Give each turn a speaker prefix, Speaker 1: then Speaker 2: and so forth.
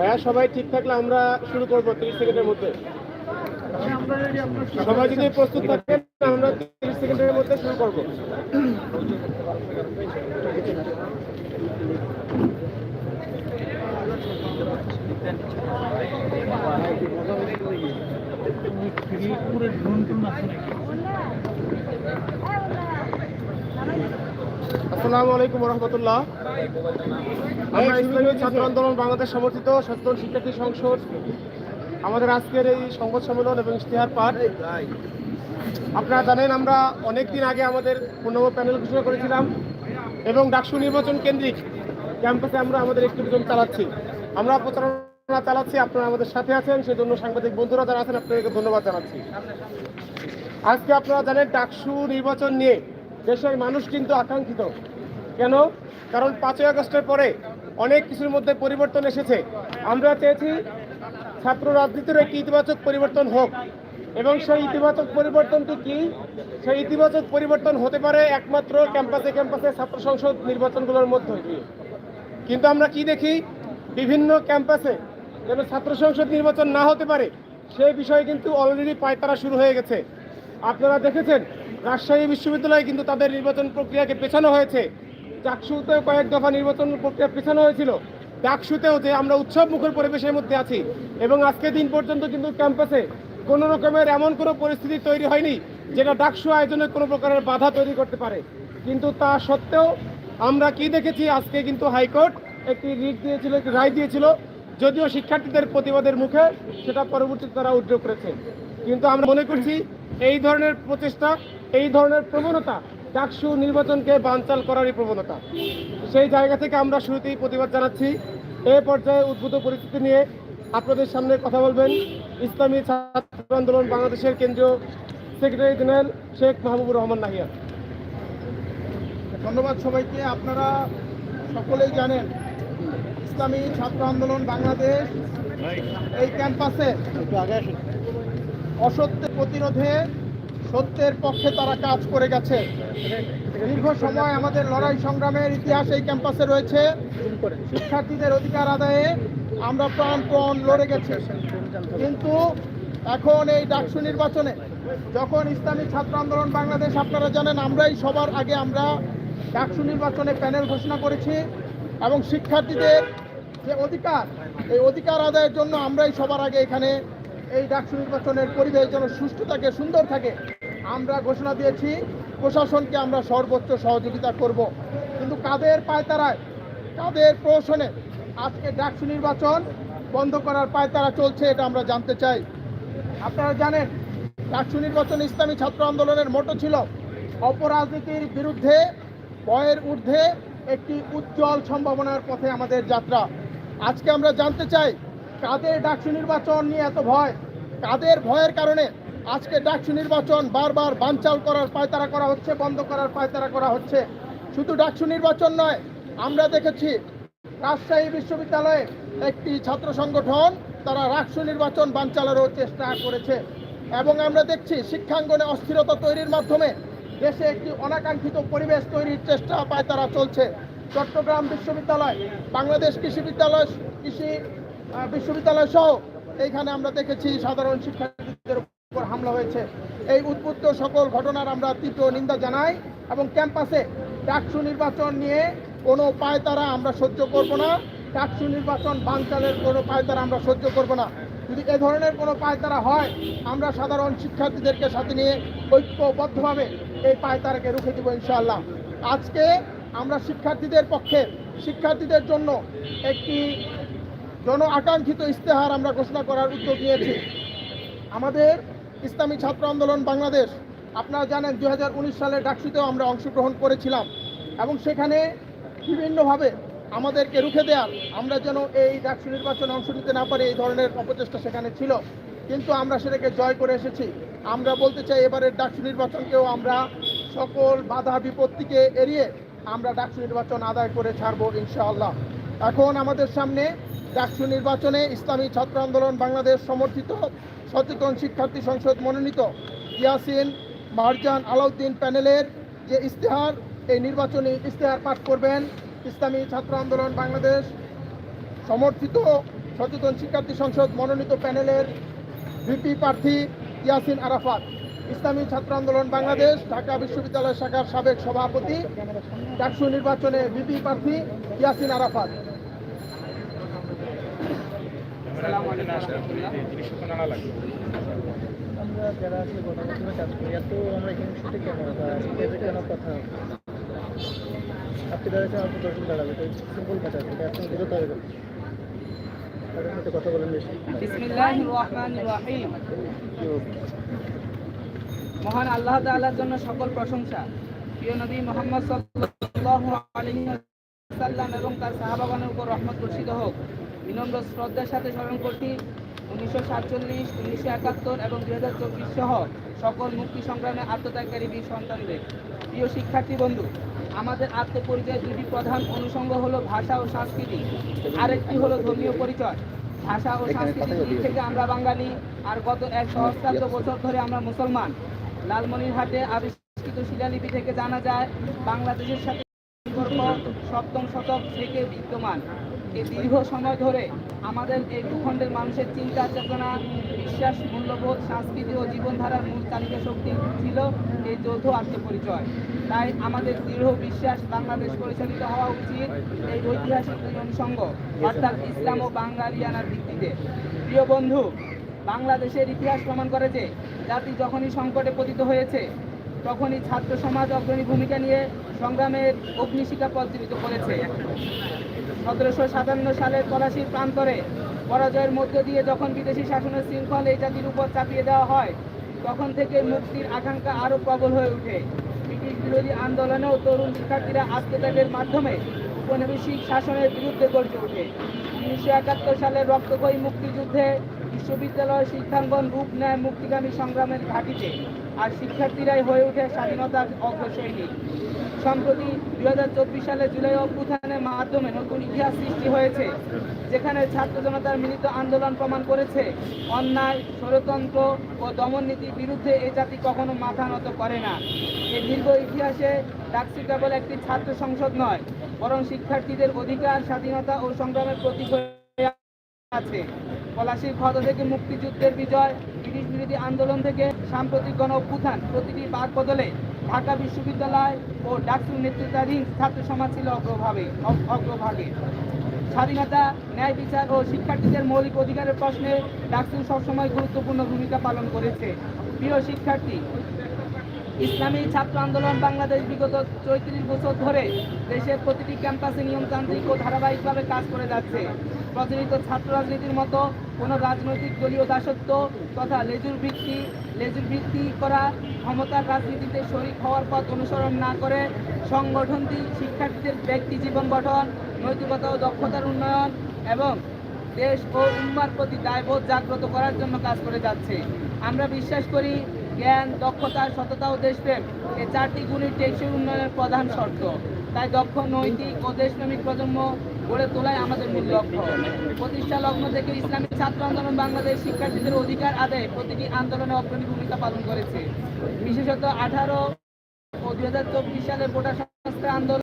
Speaker 1: ভাইয়া সবাই ঠিক থাকলে আমরা শুরু করব তিরিশ সেকেন্ডের মধ্যে। সবাই যদি প্রস্তুত থাকেন আমরা তিরিশ সেকেন্ডের মধ্যে শুরু করব। আসসালামু আলাইকুম রহমতুল্লাহ। আমরা ইসলামী ছাত্র আন্দোলন বাংলাদেশ সমর্থিত সচেতন শিক্ষার্থী সংসদ। আমাদের আজকের এই সংবাদ সম্মেলন এবং ইশতেহার পাঠ। আপনারা জানেন, আমরা অনেক দিন আগে আমাদের পূর্ণব প্যানেল ঘোষণা করেছিলাম এবং ডাকসু নির্বাচন কেন্দ্রিক ক্যাম্পাসে আমরা আমাদের অ্যাক্টিভিজম চালাচ্ছি। আমরা প্রচারণা চালাচ্ছি, আপনারা আমাদের সাথে আছেন, সেজন্য সাংবাদিক বন্ধুরা যারা আছেন, আপনাদেরকে ধন্যবাদ জানাচ্ছি। আজকে আপনারা জানেন, ডাকসু নির্বাচন নিয়ে দেশের মানুষ কিন্তু আকাঙ্ক্ষিত। কেন? কারণ পাঁচই আগস্টের পরে অনেক কিছুর মধ্যে পরিবর্তন এসেছে। আমরা চেয়েছি ছাত্র রাজনীতির একটি ইতিবাচক পরিবর্তন হোক এবং সেই ইতিবাচক পরিবর্তনটি কি? সেই ইতিবাচক পরিবর্তন হতে পারে একমাত্র ক্যাম্পাসে ক্যাম্পাসে ছাত্র সংসদ নির্বাচনগুলোর মধ্যে দিয়ে। কিন্তু আমরা কি দেখি? বিভিন্ন ক্যাম্পাসে যেন ছাত্র সংসদ নির্বাচন না হতে পারে, সেই বিষয়ে কিন্তু অলরেডি পায়তারা শুরু হয়ে গেছে। আপনারা দেখেছেন, রাজশাহী বিশ্ববিদ্যালয়ে কিন্তু তাদের নির্বাচন প্রক্রিয়াকে পেছানো হয়েছে। চাকসুতেও কয়েক দফা নির্বাচন প্রক্রিয়া পেছানো হয়েছিল। ডাকসুতেও যে আমরা উৎসব মুখর পরিবেশের মধ্যে আছি এবং আজকে দিন পর্যন্ত কিন্তু ক্যাম্পাসে কোনো রকমের এমন কোনো পরিস্থিতি তৈরি হয়নি যেটা ডাকসু আয়োজনে কোনো প্রকারের বাধা তৈরি করতে পারে। কিন্তু তা সত্ত্বেও আমরা কি দেখেছি? আজকে কিন্তু হাইকোর্ট একটি রিট দিয়েছিল, একটি রায় দিয়েছিল। যদিও শিক্ষার্থীদের প্রতিবাদের মুখে সেটা পরবর্তীতে তারা উদ্যোগ করেছে। কিন্তু আমরা মনে করছি এই ধরনের প্রচেষ্টা, এই ধরনের প্রবণতা ডাকসু নির্বাচনকে বানচাল করারই প্রবণতা। সেই জায়গা থেকে আমরা শুরুতেই প্রতিবাদ জানাচ্ছি। এ পর্যায়ে উদ্ভূত পরিস্থিতি নিয়ে আপনাদের সামনে কথা বলবেন ইসলামী ছাত্র আন্দোলন বাংলাদেশের কেন্দ্রীয় সেক্রেটারি জেনারেল শেখ মাহবুবুর রহমান নাহিয়া।
Speaker 2: ধন্যবাদ সবাইকে। আপনারা সকলেই জানেন ইসলামী ছাত্র আন্দোলন বাংলাদেশ এই ক্যাম্পাসে অসত্য প্রতিরোধে সত্যের পক্ষে তারা কাজ করে গেছে। দীর্ঘ সময় আমাদের লড়াই সংগ্রামের ইতিহাস এই ক্যাম্পাসে রয়েছে। শিক্ষার্থীদের অধিকার আদায়ে আমরা প্রাণপণ লড়ে গেছি। কিন্তু এখন এই ডাকসু নির্বাচনে যখন ইসলামী ছাত্র আন্দোলন বাংলাদেশ, আপনারা জানেন, আমরাই সবার আগে আমরা ডাকসু নির্বাচনে প্যানেল ঘোষণা করেছি এবং শিক্ষার্থীদের যে অধিকার, এই অধিকার আদায়ের জন্য আমরাই সবার আগে এখানে এই ডাকসু নির্বাচনের পরিবেশ যেন সুষ্ঠু থাকে, সুন্দর থাকে। আমরা ঘোষণা দিয়েছি, প্রশাসনকে আমরা সর্বোচ্চ সহযোগিতা করব। কিন্তু কাদের পায়তারায়, কাদের প্রহসনে আজকে ডাকসু নির্বাচন বন্ধ করার পায়তারা চলছে এটা আমরা জানতে চাই। আপনারা জানেন, ডাকসু নির্বাচন ইসলামী ছাত্র আন্দোলনের মোটো ছিল অপরাজনীতির বিরুদ্ধে, ভয়ের ঊর্ধ্বে একটি উজ্জ্বল সম্ভাবনার পথে আমাদের যাত্রা। আজকে আমরা জানতে চাই, কাদের ডাকসু নির্বাচন নিয়ে এত ভয়? কাদের ভয়ের কারণে আজকে ডাকসু নির্বাচন বারবার বানচাল করার পায়তারা করা হচ্ছে, বন্ধ করার পায়তারা করা হচ্ছে। শুধু ডাকসু নির্বাচন নয়, আমরা দেখেছি রাজশাহী বিশ্ববিদ্যালয়ে একটি ছাত্র সংগঠন, তারা রাষ্ট্র নির্বাচন বানচালেরও চেষ্টা করেছে। এবং আমরা দেখছি শিক্ষাঙ্গনে অস্থিরতা তৈরির মাধ্যমে দেশে একটি অনাকাঙ্ক্ষিত পরিবেশ তৈরির চেষ্টা পায় তারা চলছে। চট্টগ্রাম বিশ্ববিদ্যালয়, বাংলাদেশ কৃষি বিদ্যালয়, কৃষি বিশ্ববিদ্যালয় সহ এইখানে আমরা দেখেছি সাধারণ উপর হামলা হয়েছে। এই উদ্বুদ্ধ সকল ঘটনার আমরা তীব্র নিন্দা জানাই এবং ক্যাম্পাসে ডাকসু নির্বাচন নিয়ে কোনো পায়তারা আমরা সহ্য করব না। ডাকসু নির্বাচন বানচালের কোনো পায়তারা আমরা সহ্য করব না। যদি এ ধরনের কোনো পায়তারা হয়, আমরা সাধারণ শিক্ষার্থীদেরকে সাথে নিয়ে ঐক্যবদ্ধভাবে এই পায়তারাকে রুখে দেবো ইনশাআল্লাহ। আজকে আমরা শিক্ষার্থীদের পক্ষে, শিক্ষার্থীদের জন্য একটি জন আকাঙ্ক্ষিত ইস্তেহার আমরা ঘোষণা করার উদ্যোগ নিয়েছি। আমাদের ইসলামী ছাত্র আন্দোলন বাংলাদেশ। আপনারা জানেন দু হাজার উনিশ সালে ডাকসুতেও আমরা অংশগ্রহণ করেছিলাম এবং সেখানে বিভিন্নভাবে আমাদেরকে রুখে দেওয়ার আমরা যেন এই ডাকসু নির্বাচনে অংশ নিতে না পারি এই ধরনের অপচেষ্টা সেখানে ছিল। কিন্তু আমরা সেটাকে জয় করে এসেছি। আমরা বলতে চাই এবারের ডাকসু নির্বাচনকেও আমরা সকল বাধা বিপত্তিকে এড়িয়ে আমরা ডাকসু নির্বাচন আদায় করে ছাড়বো ইনশাআল্লাহ। এখন আমাদের সামনে ডাকসু নির্বাচনে ইসলামী ছাত্র আন্দোলন বাংলাদেশ সমর্থিত সচেতন শিক্ষার্থী সংসদ মনোনীত ইয়াসিন মারজান আলাউদ্দিন প্যানেলের যে ইশতেহার, এই নির্বাচনী ইশতেহার পাঠ করবেন ইসলামী ছাত্র আন্দোলন বাংলাদেশ। সমর্থিত সচেতন শিক্ষার্থী সংসদ মনোনীত প্যানেলের ভিপি প্রার্থী ইয়াসিন আরাফাত। ইসলামী ছাত্র আন্দোলন বাংলাদেশ, ঢাকা বিশ্ববিদ্যালয় শাখার সাবেক সভাপতি, ডাকসু নির্বাচনে ভিপি প্রার্থী ইয়াসিন আরাফাত।
Speaker 3: মহান আল্লাহ জন্য সকল প্রশংসা। প্রিয় নবী মোহাম্মদ ওয়াসাল্লাম এবং তার সাহাবাগণের উপর রহমত বর্ষিত হোক। বিনম্র শ্রদ্ধার সাথে স্মরণ করছি উনিশশো সাতচল্লিশ উনিশশো একাত্তর এবং দুই হাজার চব্বিশ সহ সকল মুক্তি সংগ্রামে আত্মত্যাগকারী বীর সন্তানদের। প্রিয় শিক্ষার্থী বন্ধু আমাদের আত্মপরিচয়ের দুটি প্রধান অনুষঙ্গ হলো ভাষা ও সংস্কৃতি। আরেকটি হলো ধর্মীয় পরিচয়। ভাষা ও সংস্কৃতির দিক থেকে আমরা বাঙালি আর গত এক সহস্রাব্দ বছর ধরে আমরা মুসলমান। লালমনিরহাটে আবিষ্কৃত শিলালিপি থেকে জানা যায় বাংলাদেশের সাথে সপ্তম শতক থেকে বিদ্যমান। এই দীর্ঘ সময় ধরে আমাদের এই ভূখণ্ডের মানুষের চিন্তা, চেতনা, বিশ্বাস, মূল্যবোধ, সংস্কৃতি ও জীবনধারার মূল তালিকা শক্তি ছিল এই যৌথ আত্মপরিচয়। তাই আমাদের দৃঢ় বিশ্বাস বাংলাদেশ পরিচালিত হওয়া উচিত এই ঐতিহাসিক অনুষঙ্গ, অর্থাৎ ইসলাম ও বাঙালিয়ানার ভিত্তিতে। প্রিয় বন্ধু, বাংলাদেশের ইতিহাস প্রমাণ করে যে জাতি যখনই সংকটে পতিত হয়েছে তখনই ছাত্র সমাজ অগ্রণী ভূমিকা নিয়ে সংগ্রামের অগ্নিশিখা প্রজ্বলিত করেছে। সতেরোশো সাতান্ন সালের পলাশির প্রান্তরে পরাজয়ের মধ্য দিয়ে যখন বিদেশি শাসনের শৃঙ্খল এই জাতির উপর চাপিয়ে দেওয়া হয়, তখন থেকে মুক্তির আকাঙ্ক্ষা আরও প্রবল হয়ে ওঠে। ব্রিটিশ বিরোধী আন্দোলনেও তরুণ শিক্ষার্থীরা আত্মত্যাগের মাধ্যমে উপনিবেশিক শাসনের বিরুদ্ধে গড়ে ওঠে। উনিশশো একাত্তর সালের রক্তক্ষয়ী মুক্তিযুদ্ধে বিশ্ববিদ্যালয় শিক্ষাঙ্গন রূপ নেয় মুক্তিগামী সংগ্রামের ঘাঁটিতে আর শিক্ষার্থীরাই হয়ে ওঠে স্বাধীনতার অগ্রসৈনিক। সম্প্রতি দুই হাজার চব্বিশ সালে জুলাই অভ্যুত্থানের মাধ্যমে নতুন ইতিহাস সৃষ্টি হয়েছে, যেখানে ছাত্র জনতার মিলিত আন্দোলন প্রমাণ করেছে, অন্যায়, ষড়যন্ত্র ও দমন নীতির বিরুদ্ধে এ জাতি কখনো মাথা নত করে না। এই দীর্ঘ ইতিহাসে ডাকসি কেবল একটি ছাত্র সংসদ নয়, বরং শিক্ষার্থীদের অধিকার, স্বাধীনতা ও সংগ্রামের প্রতীক আছে। পলাশির ক্ষত থেকে মুক্তিযুদ্ধের বিজয়, ব্রিটিশ বিরোধী আন্দোলন থেকে সাম্প্রতিক গণ অভ্যুত্থান, প্রতিটি বাদ বদলে ঢাকা বিশ্ববিদ্যালয় ও ডাকসুর নেতৃত্বাধীন ছাত্র সমাজ ছিল অগ্রভাবে অগ- অগ্রভাগে। স্বাধীনতা, ন্যায় বিচার ও শিক্ষার্থীদের মৌলিক অধিকারের প্রশ্নে ডাকসু সবসময় গুরুত্বপূর্ণ ভূমিকা পালন করেছে। প্রিয় শিক্ষার্থী ইসলামী ছাত্র আন্দোলন বাংলাদেশ বিগত চৌত্রিশ বছর ধরে দেশের প্রতিটি ক্যাম্পাসে নিয়মতান্ত্রিক ও ধারাবাহিকভাবে কাজ করে যাচ্ছে। প্রচলিত ছাত্র রাজনীতির মতো কোনো রাজনৈতিক দলীয় দাসত্ব তথা লেজুর ভিত্তি লেজুর ভিত্তি করা ক্ষমতার রাজনীতিতে শরিক হওয়ার পথ অনুসরণ না করে সংগঠনটি শিক্ষার্থীদের ব্যক্তি জীবন গঠন, নৈতিকতা ও দক্ষতার উন্নয়ন এবং দেশ ও উম্মার প্রতি দায়বোধ জাগ্রত করার জন্য কাজ করে যাচ্ছে। আমরা বিশ্বাস করি জ্ঞান, দক্ষতা, সততা ও দেশপ্রেম এই চারটি গুণই টেকসই উন্নয়নের প্রধান শর্ত। তাই দক্ষ, নৈতিক ও দেশপ্রেমিক প্রজন্ম গড়ে তোলাই আমাদের মূল লক্ষ্য। প্রতিষ্ঠা লগ্ন থেকে ইসলামী ছাত্র আন্দোলন বাংলাদেশ শিক্ষার্থীদের অধিকার আদায় প্রতিটি আন্দোলনে অগ্রণী ভূমিকা পালন করেছে। বিশেষত আঠারো ও দুই হাজার চব্বিশ সালে ভোটার সংস্কার আন্দোলন